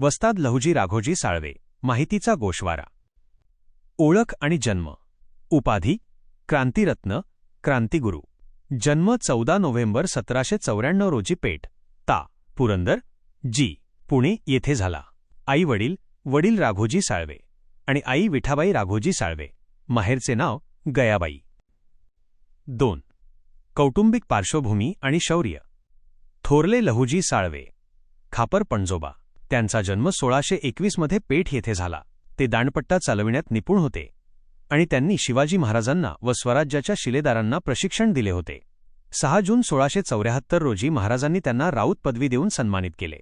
वस्ताद लहुजी राघोजी साळवे माहितीचा गोशवारा ओळख आणि जन्म. उपाधी क्रांतिरत्न क्रांतिगुरू. जन्म चौदा नोव्हेंबर सतराशे चौऱ्याण्णव रोजी पेठ ता पुरंदर जी पुणे येथे झाला. आई वडील वडील राघोजी साळवे आणि आई विठाबाई राघोजी साळवे. माहेरचे नाव गयाबाई. दोन. कौटुंबिक पार्श्वभूमी आणि शौर्य. थोरले लहुजी साळवे खापर पणजोबा. त्यांचा जन्म सोळाशे एकवीसमध्ये पेठ येथे झाला. ते दांडपट्टा चालविण्यात निपुण होते. आणि त्यांनी शिवाजी महाराजांना व स्वराज्याच्या शिलेदारांना प्रशिक्षण दिले होते. सहा जून सोळाशे चौऱ्याहत्तर रोजी महाराजांनी त्यांना राऊत पदवी देऊन सन्मानित केले.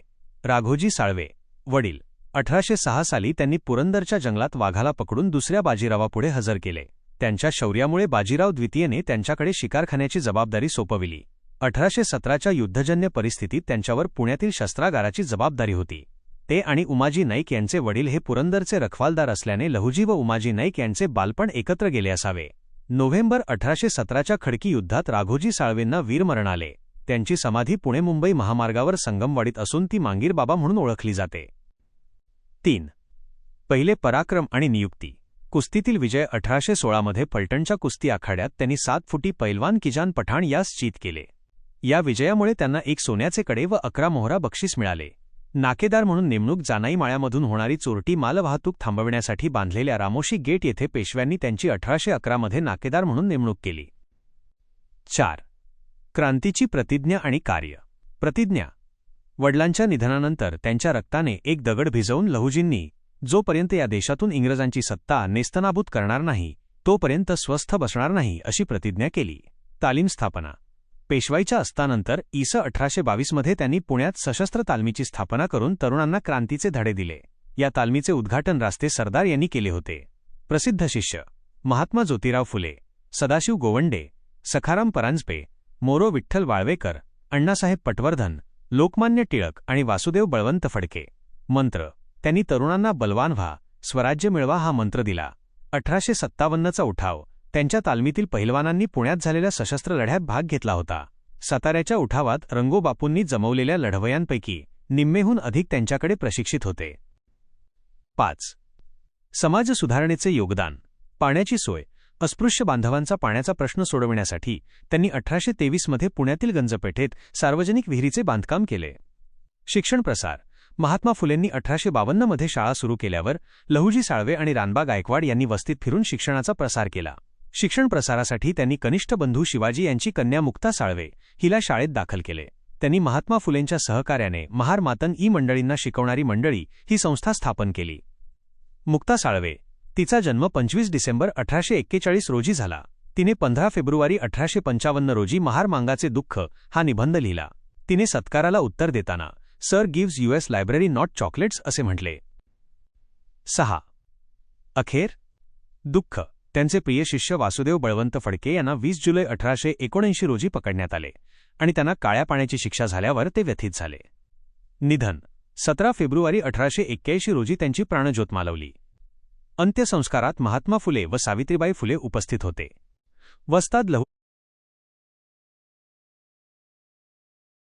राघोजी साळवे वडील अठराशे सहा साली त्यांनी पुरंदरच्या जंगलात वाघाला पकडून दुसऱ्या बाजीरावापुढे हजर केले. त्यांच्या शौर्यामुळे बाजीराव द्वितीयने त्यांच्याकडे शिकारखान्याची जबाबदारी सोपविली. अठराशे सतराच्या युद्धजन्य परिस्थितीत त्यांच्यावर पुण्यातील शस्त्रागाराची जबाबदारी होती. ते आणि उमाजी नाईक यांचे वडील हे पुरंदरचे रखवालदार असल्याने लहुजी व उमाजी नाईक यांचे बालपण एकत्र गेले असावे. नोव्हेंबर अठराशे सतराच्या खडकी युद्धात राघोजी साळवेंना वीरमरण आले त्यांची समाधी पुणे मुंबई महामार्गावर संगमवाडीत असून ती मांगीर बाबा म्हणून ओळखली जाते. तीन. पहिले पराक्रम आणि नियुक्ती. कुस्तीतील विजय अठराशे सोळामध्ये फलटणच्या कुस्ती आखाड्यात त्यांनी सात फुटी पैलवान किजान पठाण यास चित केले. या विजयामुळे त्यांना एक सोन्याचे कडे व अकरा मोहरा बक्षीस मिळाले. नाकेदार म्हणून नेमणूक जानाई माळ्यामधून होणारी चोरटी मालवाहतूक थांबविण्यासाठी बांधलेल्या रामोशी गेट येथे पेशव्यांनी त्यांची अठराशे अकरामध्ये नाकेदार म्हणून नेमणूक केली. चार. क्रांतीची प्रतिज्ञा आणि कार्य. प्रतिज्ञा. वडिलांच्या निधनानंतर त्यांच्या रक्ताने एक दगड भिजवून लहुजींनी जोपर्यंत या देशातून इंग्रजांची सत्ता नेस्तनाभूत करणार नाही तोपर्यंत स्वस्थ बसणार नाही अशी प्रतिज्ञा केली. तालीम स्थापना. पेशवाईच्या अस्तानंतर इस अठराशे बावीसमध्ये त्यांनी पुण्यात सशस्त्र तालमीची स्थापना करून तरुणांना क्रांतीचे धडे दिले. या तालमीचे उद्घाटन रास्ते सरदार यांनी केले होते. प्रसिद्ध शिष्य. महात्मा ज्योतिराव फुले सदाशिव गोवंडे सखाराम परांजपे मोरो विठ्ठल वाळवेकर अण्णासाहेब पटवर्धन लोकमान्य टिळक आणि वासुदेव बळवंत फडके. मंत्र. त्यांनी तरुणांना बलवान व्हा स्वराज्य मिळवा हा मंत्र दिला. अठराशे सत्तावन्नचा उठाव. त्यांच्या तालमीतील पहिलवानांनी पुण्यात झालेल्या सशस्त्र लढ्यात भाग घेतला होता. साताऱ्याच्या उठावात रंगोबापूंनी जमवलेल्या लढवयांपैकी निम्मेहून अधिक त्यांच्याकडे प्रशिक्षित होते. पाच. समाज सुधारणेचे योगदान. पाण्याची सोय. अस्पृश्य बांधवांचा पाण्याचा प्रश्न सोडविण्यासाठी त्यांनी अठराशे तेवीसमध्ये पुण्यातील गंजपेठेत सार्वजनिक विहिरीचे बांधकाम केले. शिक्षण प्रसार. महात्मा फुलेंनी अठराशे बावन्नमध्ये शाळा सुरू केल्यावर लहुजी साळवे आणि रानबा गायकवाड यांनी वस्तीत फिरून शिक्षणाचा प्रसार केला. शिक्षण प्रसारासाठी त्यांनी कनिष्ठ बंधू शिवाजी यांची कन्या मुक्ता साळवे हिला शाळेत दाखल केले. त्यांनी महात्मा फुलेंच्या सहकार्याने महार मातन ई मंडळींना शिकवणारी मंडळी ही संस्था स्थापन केली. मुक्ता साळवे तिचा जन्म पंचवीस डिसेंबर अठराशे एक्केचाळीस रोजी झाला. तिने पंधरा फेब्रुवारी अठराशे पंचावन्न रोजी महार मांगाचे दुःख हा निबंध लिहिला. तिने सत्काराला उत्तर देताना sir gives us library not chocolates असे म्हटले. सहा. अखेर दुःख. त्यांचे प्रिय शिष्य वासुदेव बळवंत फडके यांना वीस जुलै अठराशे एकोणऐंशी रोजी पकडण्यात आले आणि त्यांना काळ्या पाण्याची शिक्षा झाल्यावर ते व्यथित झाले. निधन. सतरा फेब्रुवारी अठराशे एक्क्याऐंशी रोजी त्यांची प्राणज्योत मालवली. अंत्यसंस्कारात महात्मा फुले व सावित्रीबाई फुले उपस्थित होते. वस्ताद लहू